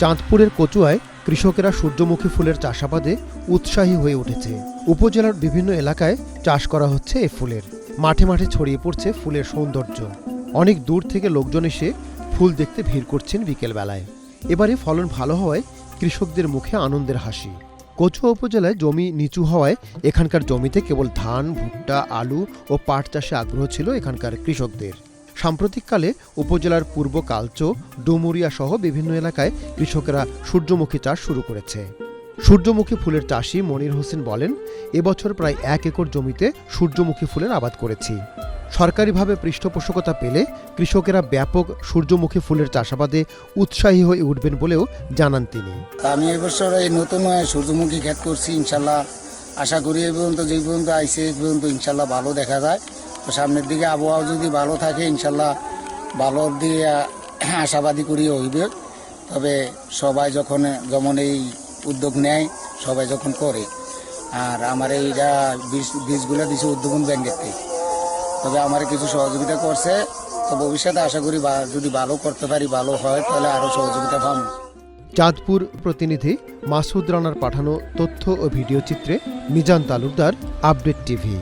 চাঁদপুরের কচুয়ায় কৃষকেরা সূর্যমুখী ফুলের চাষাবাদে উৎসাহী হয়ে উঠেছে। উপজেলার বিভিন্ন এলাকায় চাষ করা হচ্ছে এ ফুলের। মাঠে মাঠে ছড়িয়ে পড়ছে ফুলের সৌন্দর্য। অনেক দূর থেকে লোকজন এসে ফুল দেখতে ভিড় করছেন বিকেলবেলায়। এবারে ফলন ভালো হওয়ায় কৃষকদের মুখে আনন্দের হাসি। কচুয়া উপজেলায় জমি নিচু হওয়ায় এখানকার জমিতে কেবল ধান, ভুট্টা, আলু ও পাট চাষে আগ্রহ ছিল এখানকার কৃষকদের। সাম্প্রতিককালে উপজেলার পূর্ব কালচো, ডুমুরিয়া সহ বিভিন্ন এলাকায় কৃষকেরা সূর্যমুখী চাষ শুরু করেছে। সূর্যমুখী ফুলের চাষি মনির হোসেন বলেন, এবছর প্রায় এক একর জমিতে সূর্যমুখী ফুলের আবাদ করেছি। সরকারিভাবে পৃষ্ঠপোষকতা পেলে কৃষকেরা ব্যাপক সূর্যমুখী ফুলের চাষাবাদে উৎসাহী হয়ে উঠবেন বলেও জানান তিনি। আমি এবছর এই নতুন সূর্যমুখী ক্ষেত করছি, ইনশাল্লাহ। আশা করি এই পর্যন্ত যে পর্যন্ত আইসে এই পর্যন্ত ইনশাল্লাহ ভালো দেখা যায়। সামনের দিকে আবহাওয়া যদি ভালো থাকে, ইনশাল্লাহ ভালোর দিকে আশাবাদী করি হইবে। তবে সবাই যখন, যেমন এই উদ্যোগ নেয়, সবাই যখন করে। আর আমার এইটা বীজ, বীজগুলো দিছে উদ্যোগন ব্যাংকের থেকে। তবে আমার কিছু সহযোগিতা করছে। তো ভবিষ্যতে আশা করি যদি ভালো করতে পারি, ভালো হয়, তাহলে আরও সহযোগিতা পাবো। চাঁদপুর প্রতিনিধি মাসুদ রানার পাঠানো তথ্য ও ভিডিও চিত্রে মিজান তালুকদার, আপডেট টিভি।